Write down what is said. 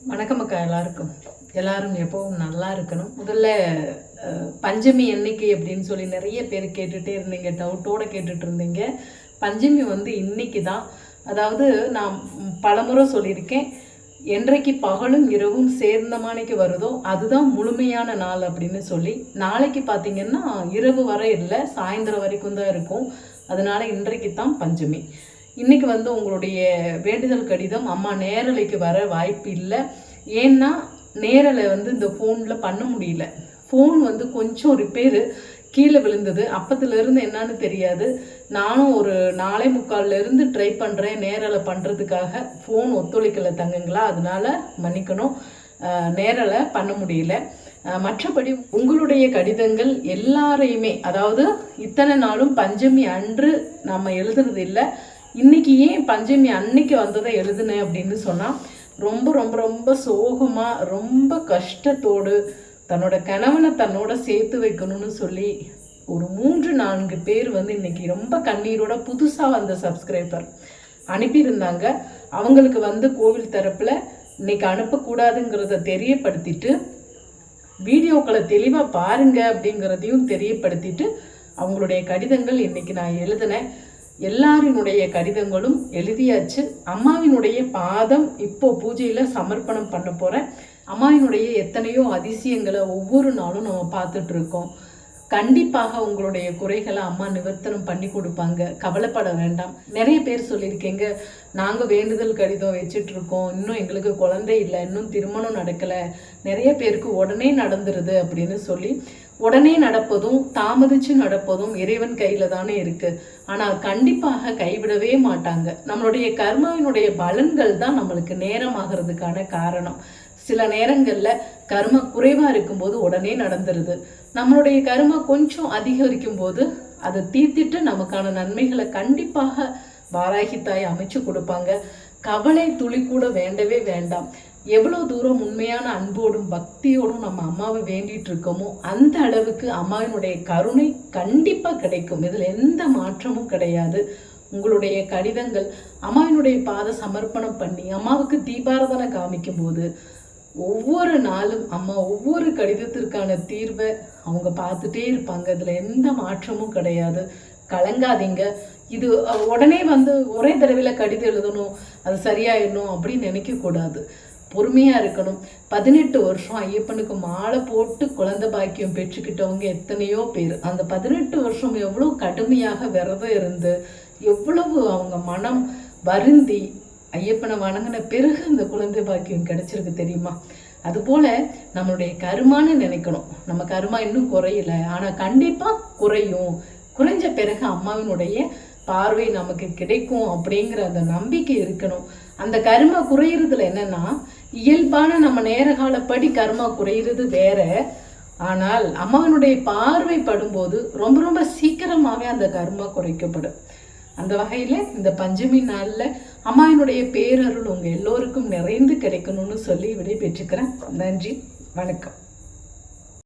வணக்கம் அக்கா எல்லாருக்கும். எல்லாரும் எப்பவும் நல்லா இருக்கணும். முதல்ல அஹ், பஞ்சமி என்னைக்கு அப்படின்னு சொல்லி நிறைய பேர் கேட்டுட்டே இருந்தீங்க டவுட்டோட கேட்டுட்டு இருந்தீங்க. பஞ்சமி வந்து இன்னைக்கு தான். அதாவது நான் பலமுறை சொல்லியிருக்கேன் என்றைக்கு பகலும் இரவும் சேர்ந்த மாணிக்கு வருதோ அதுதான் முழுமையான நாள் அப்படின்னு சொல்லி. நாளைக்கு பார்த்தீங்கன்னா இரவு வரை இல்லை சாயந்தரம் வரைக்கும் தான் இருக்கும். அதனால இன்றைக்கு தான் பஞ்சமி. இன்னைக்கு வந்து உங்களுடைய வேண்டுதல் கடிதம் அம்மா நேரலைக்கு வர வாய்ப்பு இல்லை. ஏன்னா நேரலை வந்து இந்த ஃபோனில் பண்ண முடியல. ஃபோன் வந்து கொஞ்சம் ரிப்பேரு கீழே விழுந்தது. அப்பத்துலேருந்து என்னன்னு தெரியாது. நானும் ஒரு நாளை முக்கால்லேருந்து ட்ரை பண்ணுறேன் நேரலை பண்ணுறதுக்காக ஃபோன் ஒத்துழைக்கலை தங்குங்களா. அதனால மன்னிக்கணும். நேரலை பண்ண முடியல. மற்றபடி உங்களுடைய கடிதங்கள் எல்லாரையுமே அதாவது இத்தனை நாளும் பஞ்சமி அன்று நம்ம எழுதுறது இல்லை. இன்னைக்கு ஏன் பஞ்சமி அன்னைக்கு வந்ததை எழுதுனேன் அப்படின்னு சொன்னால் ரொம்ப ரொம்ப ரொம்ப சோகமாக ரொம்ப கஷ்டத்தோடு தன்னோட கணவனை தன்னோட சேர்த்து வைக்கணும்னு சொல்லி ஒரு மூன்று நான்கு பேர் வந்து இன்னைக்கு ரொம்ப கண்ணீரோட புதுசாக வந்த சப்ஸ்கிரைபர் அனுப்பியிருந்தாங்க. அவங்களுக்கு வந்து கோவில் தரப்பில் இன்னைக்கு அனுப்பக்கூடாதுங்கிறத தெரியப்படுத்திட்டு வீடியோக்களை தெளிவாக பாருங்க அப்படிங்கிறதையும் தெரியப்படுத்திட்டு அவங்களுடைய கடிதங்கள் இன்னைக்கு நான் எழுதினேன். எல்லாரினுடைய கடிதங்களும் எழுதியாச்சு. அம்மாவினுடைய பாதம் இப்போ பூஜையில் சமர்ப்பணம் பண்ண போகிறேன் அம்மாவினுடைய எத்தனையோ அதிசயங்களை ஒவ்வொரு நாளும் நம்ம பார்த்துட்டு இருக்கோம். கண்டிப்பாக உங்களுடைய குறைகளை அம்மா நிவர்த்தனம் பண்ணி கொடுப்பாங்க. கவலைப்பட வேண்டாம். நிறைய பேர் சொல்லியிருக்கீங்க நாங்கள் வேண்டுதல் கடிதம் வச்சுட்டு இருக்கோம் இன்னும் எங்களுக்கு குழந்தை இல்லை. இன்னும் திருமணம் நடக்கலை. நிறைய பேருக்கு உடனே நடந்துருது அப்படின்னு சொல்லி உடனே நடப்பதும் தாமதிச்சு நடப்பதும் இறைவன் கையில தானே இருக்கு. ஆனால் கண்டிப்பாக கைவிடவே மாட்டாங்க. நம்மளுடைய கர்மாவினுடைய பலன்கள் தான் நம்மளுக்கு நேரமாகிறதுக்கான காரணம். சில நேரங்கள்ல கர்ம குறைவா இருக்கும்போது உடனே நடந்துருது. நம்மளுடைய கர்ம கொஞ்சம் அதிகரிக்கும் போது அதை தீர்த்திட்டு நமக்கான நன்மைகளை கண்டிப்பாக வாராகித்தாய் அமைச்சு கொடுப்பாங்க. கவலை துளி கூட வேண்டவே வேண்டாம். எவ்வளோ தூரம் உண்மையான அன்போடும் பக்தியோடும் நம்ம அம்மாவை வேண்டிட்டு இருக்கோமோ அந்த அளவுக்கு அம்மாவினுடைய கருணை கண்டிப்பாக கிடைக்கும். இதில் எந்த மாற்றமும் கிடையாது. உங்களுடைய கடிதங்கள் அம்மாவினுடைய பாத சமர்ப்பணம் பண்ணி அம்மாவுக்கு தீபாரதனை காமிக்கும் போது ஒவ்வொரு நாளும் அம்மா ஒவ்வொரு கடிதத்திற்கான தீர்வை அவங்க பார்த்துட்டே இருப்பாங்க. இதில் எந்த மாற்றமும் கிடையாது. கலங்காதீங்க. இது உடனே வந்து ஒரே தடவையில் கடிதம் எழுதணும் அது சரியாயிடணும் அப்படின்னு நினைக்கக்கூடாது. பொறுமையாக இருக்கணும். பதினெட்டு வருஷம் ஐயப்பனுக்கு மாலை போட்டு குழந்தை பாக்கியம் பெற்றுக்கிட்டவங்க எத்தனையோ பேர். அந்த பதினெட்டு வருஷம் எவ்வளோ கடுமையாக விரதம் இருந்து எவ்வளவு அவங்க மனம் வருந்தி ஐயப்பனை வணங்கின பிறகு அந்த குழந்தை பாக்கியம் கிடைச்சிருக்கு தெரியுமா? அதுபோல நம்மளுடைய கருமான்னு நினைக்கணும். நம்ம கருமா இன்னும் குறையல. ஆனால் கண்டிப்பாக குறையும். குறைஞ்ச பிறகு அம்மாவினுடைய பார்வை நமக்கு கிடைக்கும் அப்படிங்கிற அந்த நம்பிக்கை இருக்கணும். அந்த கருமா குறையிறதுல என்னன்னா இயல்பான நம்ம நேரகாலப்படி கருமா குறையிறது வேற. ஆனால் அம்மாவினுடைய பார்வை படும்போது ரொம்ப ரொம்ப சீக்கிரமாகவே அந்த கருமா குறைக்கப்படும். அந்த வகையில் இந்த பஞ்சமி நாளில் அம்மாயினுடைய பேரருள் உங்கள் எல்லோருக்கும் நிறைந்து கிடைக்கணும்னு சொல்லி விடை பெற்றுக்கிறேன் நன்றி வணக்கம்.